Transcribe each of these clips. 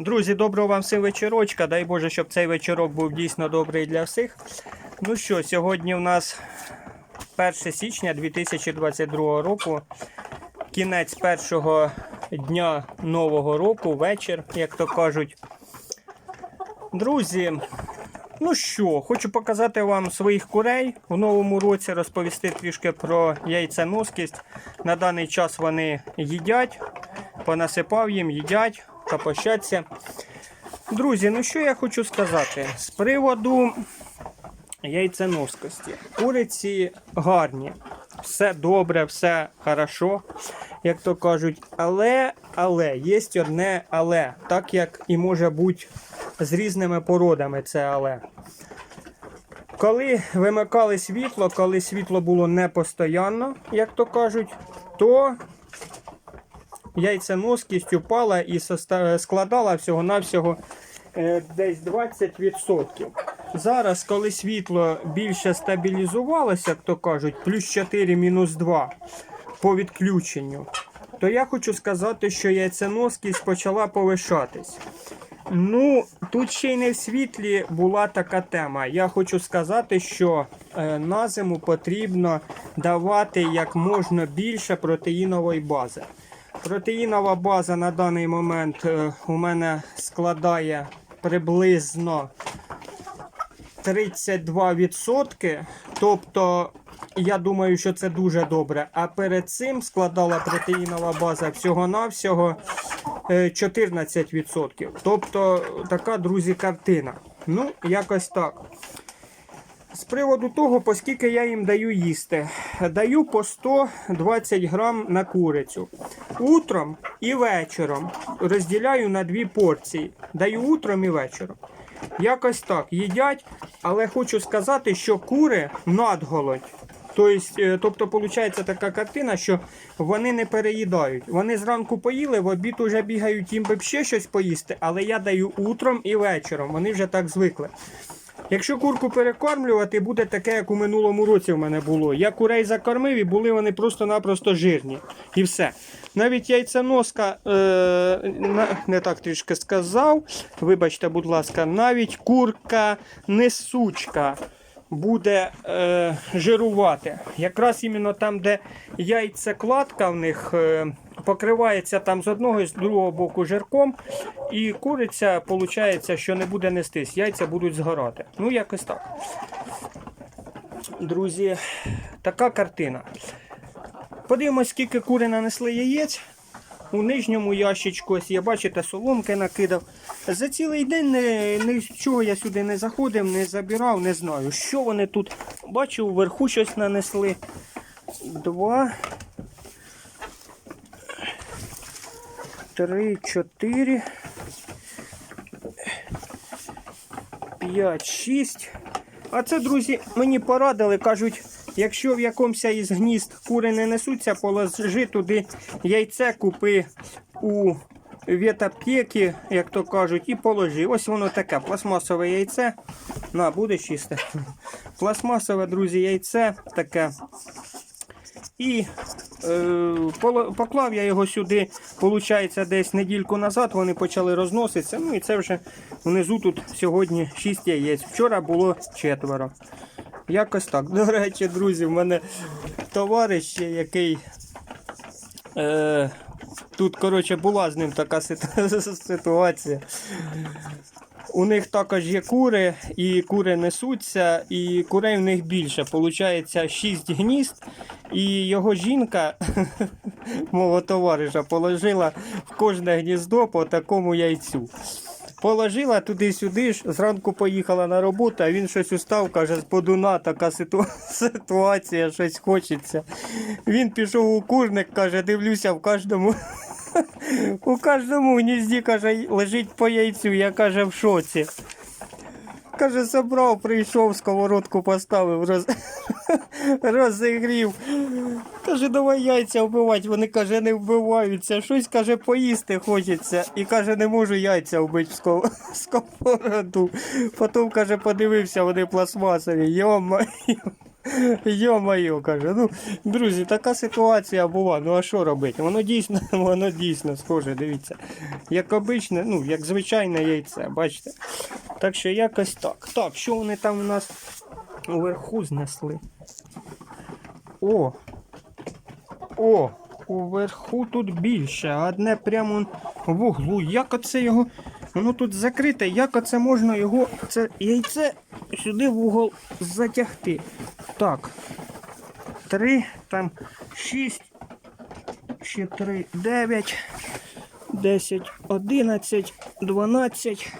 Друзі, доброго вам всім вечорочка. Дай Боже, щоб цей вечорок був дійсно добрий для всіх. Ну що, сьогодні у нас 1 січня 2022 року. Кінець першого дня нового року, вечір, як то кажуть. Друзі, ну що, хочу показати вам своїх курей в новому році, розповісти трішки про яйценоскість. На даний час вони їдять, понасипав їм, їдять, капощаться. Друзі, ну що я хочу сказати? З приводу яйценоскості. Куриці гарні, все добре, все хорошо, як то кажуть. Але, але, є одне але, так як і може бути з різними породами це але. Коли вимикали світло, коли світло було не постійно, як то кажуть, то яйценоскість упала і складала всього-навсього е, десь 20%. Зараз, коли світло більше стабілізувалося, як то кажуть, плюс 4, мінус 2 по відключенню, то я хочу сказати, що яйценоскість почала повишатись. Ну, тут ще й не в світлі була така тема. Я хочу сказати, що е, на зиму потрібно давати як можна більше протеїнової бази. Протеїнова база на даний момент е, у мене складає приблизно 32%. Тобто, я думаю, що це дуже добре. А перед цим складала протеїнова база всього-навсього е, 14%. Тобто, така, друзі, картина. Ну, якось так. З приводу того, по я їм даю їсти. Даю по 120 грам на курицю. Утром і вечором розділяю на дві порції. Даю утром і вечором. Якось так їдять, але хочу сказати, що кури надголодь. Тобто, е, тобто, виходить така картина, що вони не переїдають. Вони зранку поїли, в обід уже бігають їм би ще щось поїсти, але я даю утром і вечором. Вони вже так звикли. Якщо курку перекормлювати, буде таке, як у минулому році в мене було. Я курей закормив і були вони просто-напросто жирні. І все. Навіть яйценоска, е, не так трішки сказав. Вибачте, будь ласка, навіть курка несучка буде е, жирувати. Якраз іменно там, де яйцекладка в них е, покривається там з одного і з другого боку жирком, і куриця, виходить, що не буде нестись, яйця будуть згорати. Ну, якось так. Друзі, така картина. Подивимось, скільки кури нанесли яєць. У нижньому ящичку, ось я бачите, соломки накидав. За цілий день нічого я сюди не заходив, не забирав, не знаю. Що вони тут? Бачу, вверху щось нанесли. Два. Три, чотири. П'ять, шість. А це, друзі, мені порадили, кажуть, якщо в якомусь із гнізд кури не несуться, положи туди яйце, купи у ветаптеки, як то кажуть, і положи. Ось воно таке пластмасове яйце. На, будеш їсти. Пластмасове, друзі, яйце таке. І е, поклав я його сюди, виходить, десь недільку назад вони почали розноситися. Ну і це вже внизу тут сьогодні 6 яєць. Вчора було четверо. Якось так. До речі, друзі, в мене товариш, який е, тут, коротше, була з ним така ситуація. У них також є кури, і кури несуться, і курей в них більше. Получається 6 гнізд. І його жінка, мого товариша, положила в кожне гніздо по такому яйцю. Положила туди-сюди зранку поїхала на роботу, а він щось устав, каже, з подуна така ситу- ситуація, щось хочеться. Він пішов у курник, каже, дивлюся в кожному. У кожному гнізді, каже, лежить по яйцю, я каже в шоці. Каже, забрав, прийшов, сковородку поставив, роз... розігрів. Каже, давай яйця вбивати. Вони каже, не вбиваються. Щось каже, поїсти хочеться. І каже, не можу яйця вбити в ско- сковороду. Потім каже, подивився, вони пластмасові. Йома. Йо-моє, каже. Ну, друзі, така ситуація була. Ну а що робити? Воно дійсно, воно дійсно схоже, дивіться. Як обичне, ну, як звичайне яйце, бачите? Так що якось так. Так, що вони там у нас уверху знесли? О! О! Уверху тут більше, а одне прямо в углу. Як оце його. Воно тут закрите, як оце можна його, це яйце сюди в угол затягти. Так. Три, там шість, ще три, дев'ять, десять, одинадцять, дванадцять.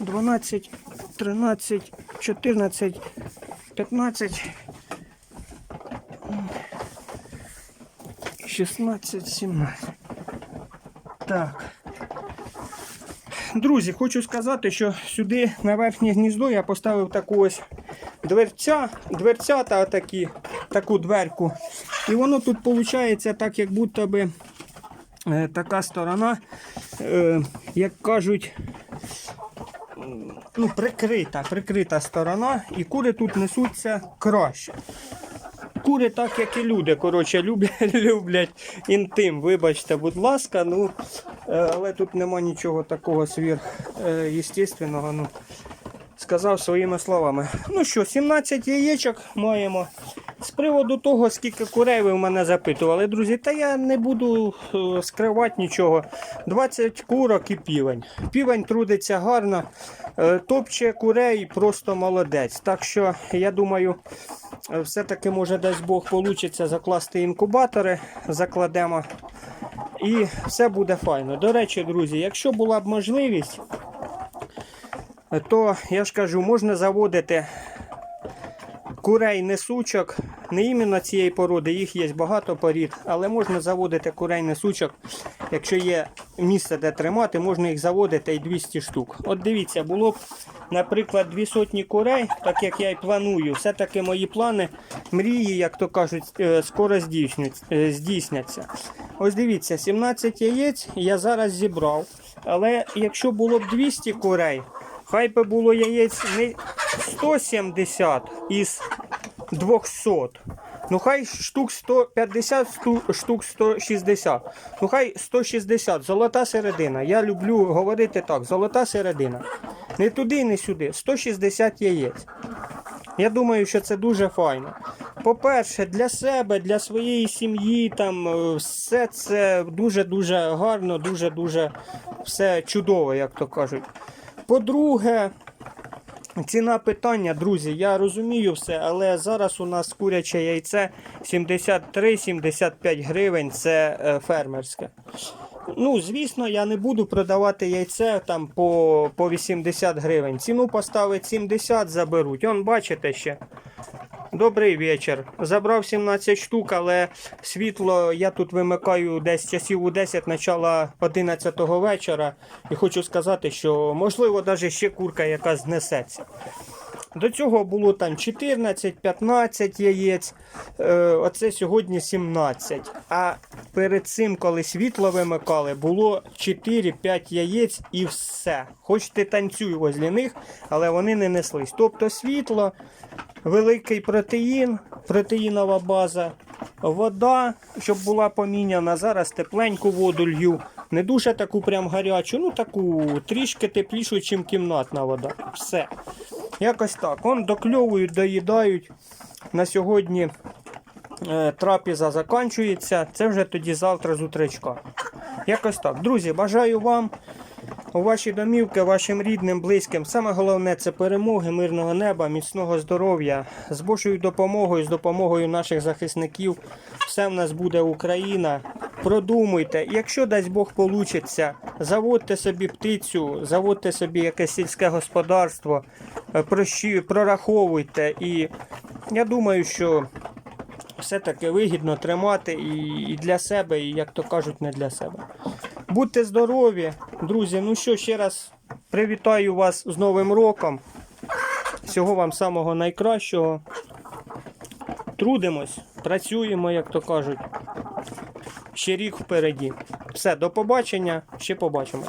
Дванадцять, тринадцять, чотирнадцять, п'ятнадцять. 16, 17. Так. Друзі, хочу сказати, що сюди на верхнє гніздо я поставив таку ось дверця, дверцята такі, таку дверку. І воно тут виходить так, як будто би е, така сторона, е, як кажуть, ну, прикрита, прикрита сторона, і кури тут несуться краще. Кури так, як і люди, коротше, люблять, люблять інтим. Вибачте, будь ласка, ну, е, але тут нема нічого такого сверх е. Ну, сказав своїми словами. Ну що, 17 яєчок маємо. З приводу того, скільки курей ви в мене запитували, друзі, та я не буду е, скривати нічого. 20 курок і півень. Півень трудиться гарно, е, топче курей просто молодець. Так що я думаю, е, все-таки може дасть Бог вийде закласти інкубатори, закладемо. І все буде файно. До речі, друзі, якщо була б можливість, то я ж кажу, можна заводити курей несучок, не іменно цієї породи, їх є багато порід, але можна заводити курей несучок, якщо є місце, де тримати, можна їх заводити і 200 штук. От дивіться, було б, наприклад, дві сотні курей, так як я і планую, все-таки мої плани, мрії, як то кажуть, е, скоро е, здійсняться. Ось дивіться, 17 яєць я зараз зібрав. Але якщо було б 200 курей, хай би було яєць не 170 із 200. Ну хай штук 150, сту- штук 160. Ну хай 160. Золота середина. Я люблю говорити так, золота середина. Не туди, не сюди. 160 яєць. Я думаю, що це дуже файно. По-перше, для себе, для своєї сім'ї, там е, все це дуже-дуже гарно, дуже-дуже все чудово, як то кажуть. По-друге, ціна питання, друзі, я розумію все, але зараз у нас куряче яйце 73-75 гривень, це е, фермерське. Ну, звісно, я не буду продавати яйце там по, по 80 гривень. Ціну поставить 70, заберуть. Он, бачите ще. Добрий вечір. Забрав 17 штук, але світло я тут вимикаю десь часів у 10, начала 11 вечора. І хочу сказати, що можливо навіть ще курка яка знесеться. До цього було там 14-15 яєць, е, оце сьогодні 17. А перед цим, коли світло вимикали, було 4-5 яєць і все. Хоч ти танцюй возле них, але вони не неслись. Тобто світло, великий протеїн, протеїнова база, вода, щоб була поміняна. Зараз тепленьку воду лью. Не дуже таку прям гарячу, ну таку трішки теплішу, ніж кімнатна вода. Все. Якось так. Он докльовують, доїдають. На сьогодні е, трапеза закінчується. Це вже тоді завтра з утречка. Якось так. Друзі, бажаю вам у ваші домівки, вашим рідним, близьким. Саме головне це перемоги, мирного неба, міцного здоров'я. З Божою допомогою, з допомогою наших захисників. Все в нас буде Україна. Продумуйте, якщо дасть Бог получиться, заводьте собі птицю, заводьте собі якесь сільське господарство, прораховуйте. І я думаю, що все-таки вигідно тримати і для себе, і як то кажуть, не для себе. Будьте здорові, друзі. Ну що, ще раз привітаю вас з Новим роком. Всього вам самого найкращого. Трудимось, працюємо, як то кажуть. Ще рік впереді. Все, до побачення, ще побачимо.